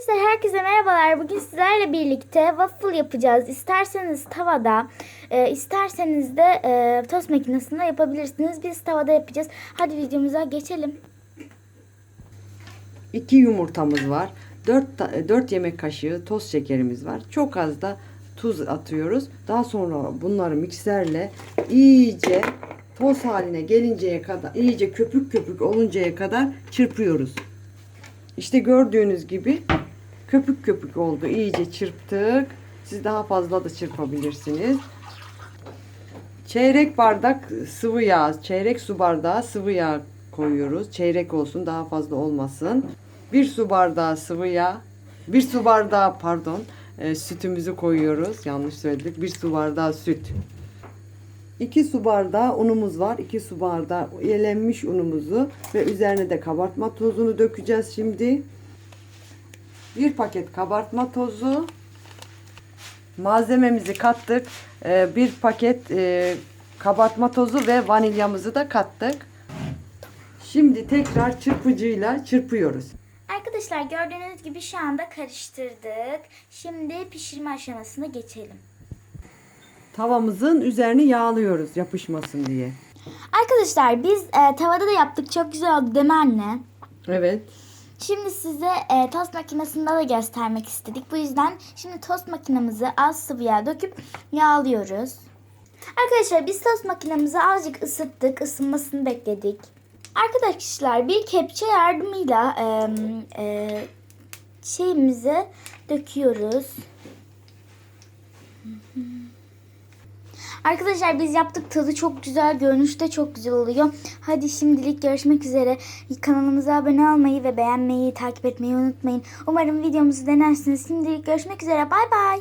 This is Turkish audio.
Arkadaşlar herkese merhabalar. Bugün sizlerle birlikte waffle yapacağız. İsterseniz tavada, e, isterseniz de e, tost makinesinde yapabilirsiniz. Biz tavada yapacağız. Hadi videomuza geçelim. 2 yumurtamız var. 4, 4 yemek kaşığı toz şekerimiz var. Çok az da tuz atıyoruz. Daha sonra bunları mikserle iyice toz haline gelinceye kadar, iyice köpük köpük oluncaya kadar çırpıyoruz. İşte gördüğünüz gibi köpük köpük oldu. İyice çırptık. Siz daha fazla da çırpabilirsiniz. Çeyrek bardak sıvı yağ, çeyrek su bardağı sıvı yağ koyuyoruz. Çeyrek olsun daha fazla olmasın. Bir su bardağı sıvı yağ, bir su bardağı pardon e, sütümüzü koyuyoruz. Yanlış söyledik. Bir su bardağı süt. 2 su bardağı unumuz var. 2 su bardağı elenmiş unumuzu ve üzerine de kabartma tozunu dökeceğiz şimdi. Bir paket kabartma tozu. Malzememizi kattık. Ee, bir paket e, kabartma tozu ve vanilyamızı da kattık. Şimdi tekrar çırpıcıyla çırpıyoruz. Arkadaşlar gördüğünüz gibi şu anda karıştırdık. Şimdi pişirme aşamasına geçelim. Tavamızın üzerini yağlıyoruz yapışmasın diye. Arkadaşlar biz e, tavada da yaptık. Çok güzel oldu değil mi anne? Evet. Şimdi size e, tost makinesinde de göstermek istedik. Bu yüzden şimdi tost makinemizi az sıvı yağ döküp yağlıyoruz. Arkadaşlar biz tost makinemizi azıcık ısıttık. ısınmasını bekledik. Arkadaşlar bir kepçe yardımıyla e, e, şeyimizi döküyoruz. Arkadaşlar biz yaptık tadı çok güzel görünüşü de çok güzel oluyor. Hadi şimdilik görüşmek üzere. Kanalımıza abone olmayı ve beğenmeyi takip etmeyi unutmayın. Umarım videomuzu denersiniz. Şimdilik görüşmek üzere bay bay.